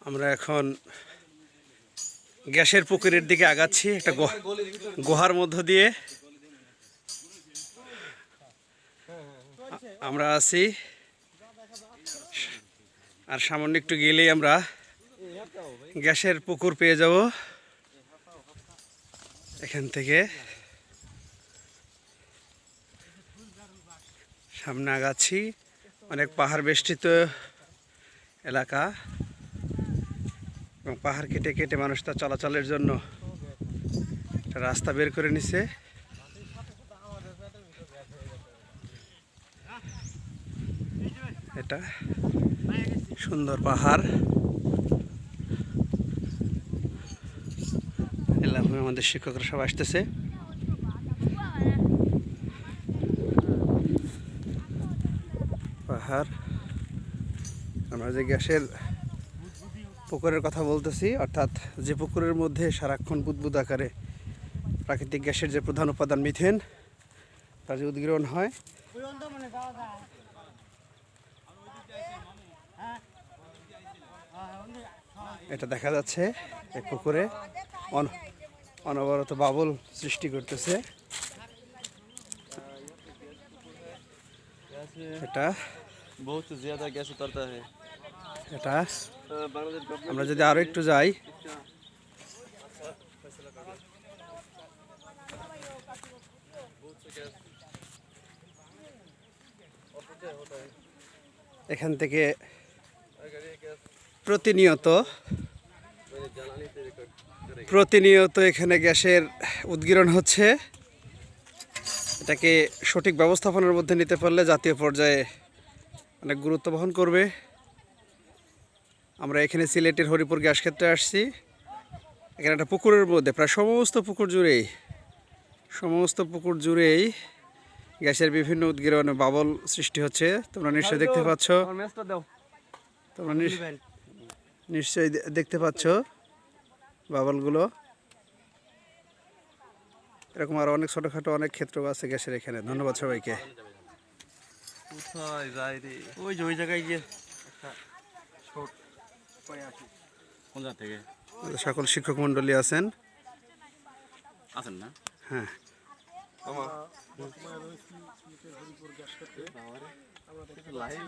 আমরা এখন গ্যাসের পুকুরের দিকে আগাচ্ছি, একটা গুহা- গুহার মধ্য দিয়ে। আমরা আছি। আর সামান্য একটু গেলেই আমরা গ্যাসের পুকুর পেয়ে যাব। এখান থেকে। সামনে আগাচ্ছি। অনেক পাহাড় বেষ্টিত এলাকা। এবং পাহাড় কেটে কেটে মানুষ তার চলাচলের জন্য রাস্তা বের করে নিছে। এটা সুন্দর পাহাড়। এলাম আমাদের শিক্ষকরা সব আসতেছে। পাহাড়। আমরা যে গ্যাসের পুকুরের কথা বলতেছি অর্থাৎ যে পুকুরের মধ্যে সারাক্ষণ বুদবুদ আকারে প্রাকৃতিক গ্যাসের যে প্রধান উপাদান মিথেন তার যে উদ্গ্রহণ হয় এটা দেখা যাচ্ছে এক পুকুরে অনবরত বাবল সৃষ্টি করতেছে। এটা বহুত জিয়াদা গ্যাস উতরতা হ্যাঁ। এটা আমরা যদি আরও একটু যাই। এখান থেকে প্রতিনিয়ত প্রতিনিয়ত এখানে গ্যাসের উদ্গীরণ হচ্ছে। এটাকে সঠিক ব্যবস্থাপনার মধ্যে নিতে পারলে জাতীয় পর্যায়ে অনেক গুরুত্ব বহন করবে। আমরা এখানে সিলেটের হরিপুর গ্যাস ক্ষেত্রে আসছি। এখানে একটা পুকুরের মধ্যে প্রায় সমস্ত পুকুর জুড়েই সমস্ত পুকুর জুড়েই গ্যাসের বিভিন্ন উদ্গীরণে বাবল সৃষ্টি হচ্ছে। তোমরা নিশ্চয়ই দেখতে পাচ্ছ। তোমরা নিশ্চয়ই দেখতে পাচ্ছ বাবলগুলো। এরকম আরও অনেক ছোটোখাটো অনেক ক্ষেত্র আছে গ্যাসের এখানে। ধন্যবাদ সবাইকে। কোথায় যাই রে ওই ওই জায়গায় গিয়ে। কোন জায়গা থেকে? সকল শিক্ষক মণ্ডলী আছেন। আছেন না? হ্যাঁ। লাইভ